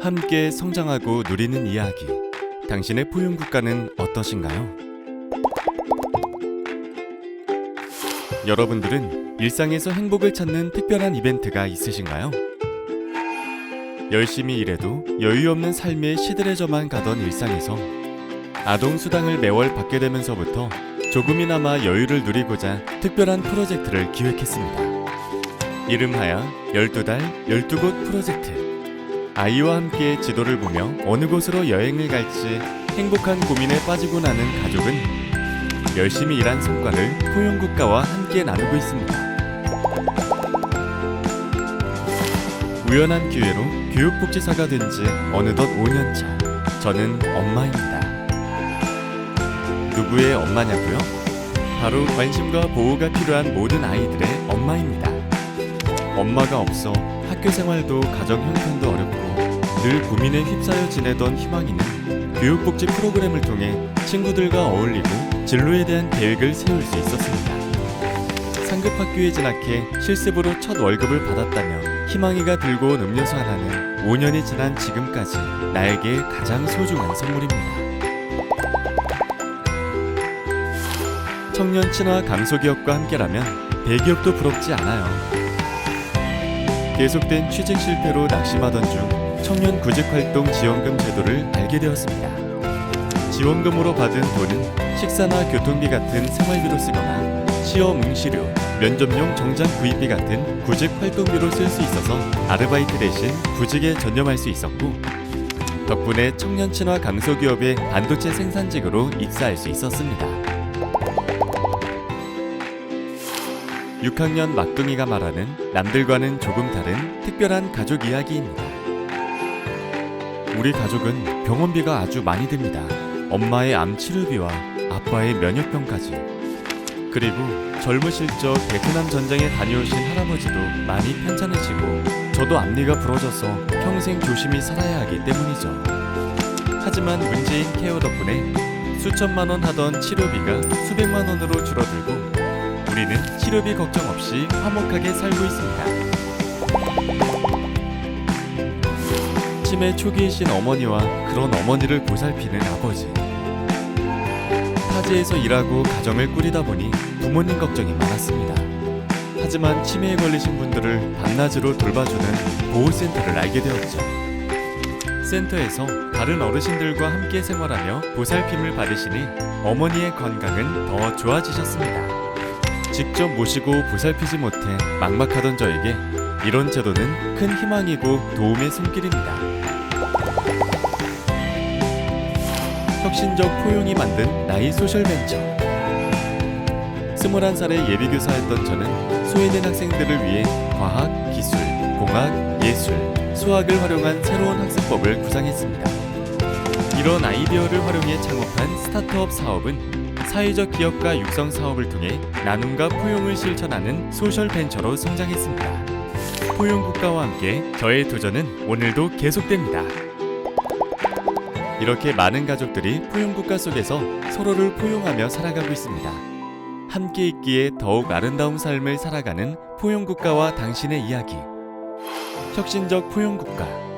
함께 성장하고 누리는 이야기. 당신의 포용 국가는 어떠신가요? 여러분들은 일상에서 행복을 찾는 특별한 이벤트가 있으신가요? 열심히 일해도 여유 없는 삶에 시들해져만 가던 일상에서 아동 수당을 매월 받게 되면서부터 조금이나마 여유를 누리고자 특별한 프로젝트를 기획했습니다. 이름하여 12달 12곳 프로젝트. 아이와 함께 지도를 보며 어느 곳으로 여행을 갈지 행복한 고민에 빠지고 나는 가족은 열심히 일한 성과를 포용국가와 함께 나누고 있습니다. 우연한 기회로 교육복지사가 된 지 어느덧 5년 차. 저는 엄마입니다. 누구의 엄마냐고요? 바로 관심과 보호가 필요한 모든 아이들의 엄마입니다. 엄마가 없어 학교 생활도 가정 형편도 어렵고 늘 고민에 휩싸여 지내던 희망이는 교육복지 프로그램을 통해 친구들과 어울리고 진로에 대한 계획을 세울 수 있었습니다. 상급 학교에 진학해 실습으로 첫 월급을 받았다며 희망이가 들고 온 음료수 하나는 5년이 지난 지금까지 나에게 가장 소중한 선물입니다. 청년 친화 강소기업과 함께라면 대기업도 부럽지 않아요. 계속된 취직 실패로 낙심하던 중 청년 구직활동 지원금 제도를 알게 되었습니다. 지원금으로 받은 돈은 식사나 교통비 같은 생활비로 쓰거나 시험 응시료, 면접용 정장 구입비 같은 구직 활동비로 쓸 수 있어서 아르바이트 대신 구직에 전념할 수 있었고 덕분에 청년 친화 강소기업의 반도체 생산직으로 입사할 수 있었습니다. 6학년 막둥이가 말하는 남들과는 조금 다른 특별한 가족 이야기입니다. 우리 가족은 병원비가 아주 많이 듭니다. 엄마의 암 치료비와 아빠의 면역병까지. 그리고 젊으실 적 베트남 전쟁에 다녀오신 할아버지도 많이 편찮으시고 저도 앞니가 부러져서 평생 조심히 살아야 하기 때문이죠. 하지만 문재인 케어 덕분에 수천만 원 하던 치료비가 수백만 원으로 줄어들고 우리는 치료비 걱정 없이 화목하게 살고 있습니다. 치매 초기이신 어머니와 그런 어머니를 보살피는 아버지. 타지에서 일하고 가정을 꾸리다 보니 부모님 걱정이 많았습니다. 하지만 치매에 걸리신 분들을 밤낮으로 돌봐주는 보호센터를 알게 되었죠. 센터에서 다른 어르신들과 함께 생활하며 보살핌을 받으시니 어머니의 건강은 더 좋아지셨습니다. 직접 모시고 보살피지 못해 막막하던 저에게 이런 제도는 큰 희망이고 도움의 손길입니다. 혁신적 포용이 만든 나이 소셜 벤처. 21살의 예비교사였던 저는 소외된 학생들을 위해 과학, 기술, 공학, 예술, 수학을 활용한 새로운 학습법을 구상했습니다. 이런 아이디어를 활용해 창업한 스타트업 사업은 사회적 기업가 육성 사업을 통해 나눔과 포용을 실천하는 소셜 벤처로 성장했습니다. 포용 국가와 함께 저의 도전은 오늘도 계속됩니다. 이렇게 많은 가족들이 포용 국가 속에서 서로를 포용하며 살아가고 있습니다. 함께 있기에 더욱 아름다운 삶을 살아가는 포용 국가와 당신의 이야기. 혁신적 포용 국가.